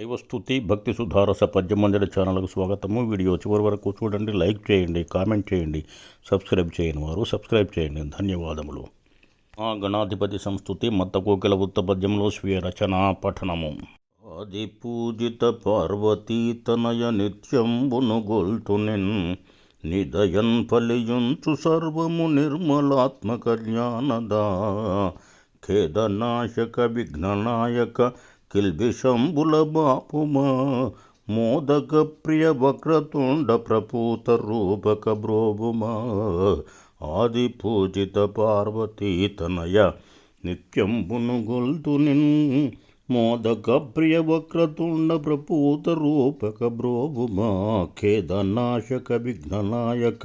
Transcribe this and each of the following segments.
దైవస్థుతి భక్తి సుధారస పద్యమందిర ఛానల్కు స్వాగతము. వీడియో చివరి వరకు చూడండి లైక్ చేయండి కామెంట్ చేయండి సబ్స్క్రైబ్ చేయని వారు సబ్స్క్రైబ్ చేయండి. ధన్యవాదములు. ఆ గణాధిపతి సంస్థుతి మత్త కోకిల ఉత్త పద్యంలో స్వీయ రచన పఠనము. ఆది పూజిత పార్వతీ తనయ నిత్యంబును గొల్తునిన్ నిదయన్ ఫలియుంచు సర్వము నిర్మలాత్మక జ్ఞానదా ఖేదనాశక విఘ్ననాయక కిల్బిషంబుల బాపుమా మోదక ప్రియ వక్రతుండ ప్రపూత రూపక బ్రోభుమా ఆది పూజిత పార్వతీ తనయ నిత్యంబును గొల్తు నిన్ మోదక ప్రియ వక్రతుండ ప్రపూత రూపక బ్రోభుమా ఖేదనాశక విఘ్ననాయక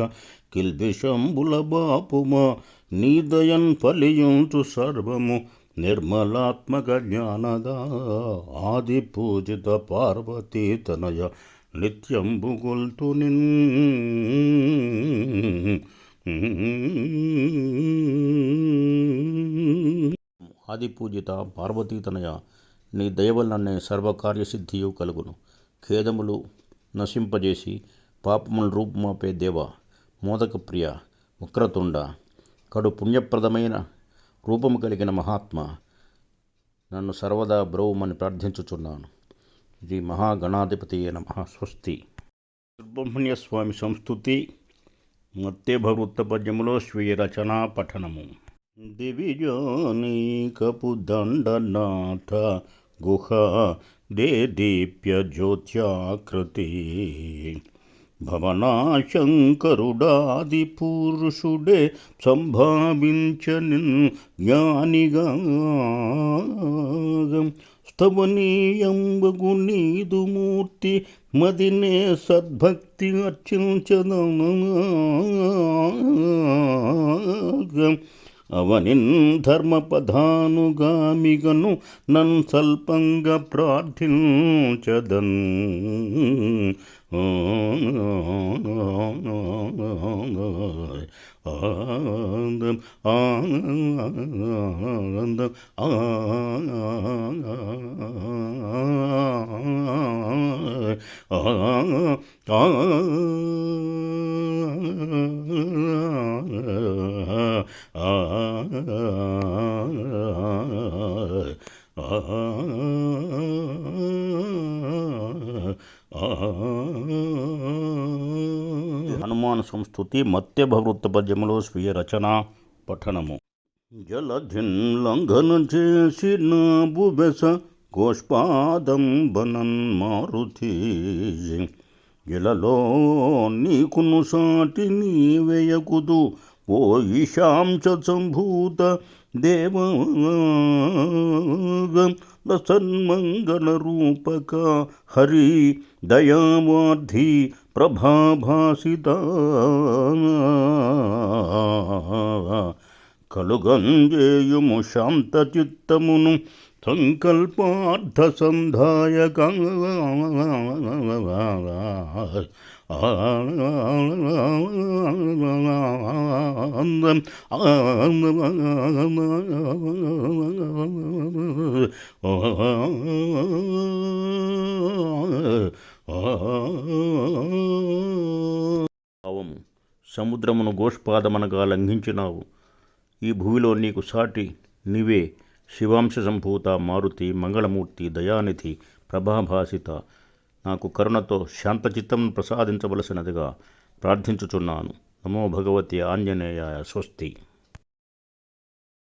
కిల్బిషంబుల బాపుమా నీదయన్ ఫలియుంచు సర్వము నిర్మలాత్మక జ్ఞానద ఆది పూజిత పార్వతీ తనయ నిత్యం గొల్తు నిన్. ఆది పూజిత పార్వతీ తనయ నీ దయవలనే సర్వకార్యసిద్ధియు కలుగును. ఖేదములు నశింపజేసి పాపములు రూపుమాపే దేవ మోదక ప్రియ వక్రతుండ కడు పుణ్యప్రదమైన రూపము కలిగిన మహాత్మ నన్ను సర్వదా బ్రౌమని ప్రార్థించుచున్నాను. ఇది మహాగణాధిపతి అయిన మహాస్వస్తి. సుబ్రహ్మణ్య స్వామి సంస్థుతి మత్యభవృత్త పద్యములో స్వీయ రచన పఠనము దివిజానీకపు దండనాథ గుహ దే దీప్య జ్యోత్యాకృతి. భవనాశంకరుడాది పురుషుడే సంభావించని జ్ఞానిగా. స్తవనీయంబగు నీదు మూర్తి మదినే సద్భక్తి అర్చించద అవనిన్ ధర్మపధానుగామిగను నన్ సల్పంగా ప్రార్థించదన్. ఆనందం ఆనందం హనుమాన్ సంస్థుతి మత్యభవృత్త పద్యములో స్వీయ రచన పఠనము. జలధిన్ లంఘన చేసిన బుబెస గోష్పాదం బనన్ మారుతి. ఇలలో నీకును సాటి నీవేయకుదు ఓ ఈశాంశ సంభూత దేవ సన్మంగళ రూపక. హరి దయావార్ధి ప్రభాభాసిత. కలుగంజేయుము శాంతచిత్తమును సంకల్పార్థ సంధాయక. భావము సముద్రమును గోష్పాదమనగా లంఘించినావు. ఈ భూమిలో నీకు సాటి నీవే శివాంశ సంభూత మారుతి మంగళమూర్తి దయానిధి ప్రభాభాసిత నాకు కరుణతో శాంతచిత్తం ప్రసాదించవలసినదిగా ప్రార్థించుచున్నాను. నమో భగవతి ఆంజనేయాయ స్వస్తి.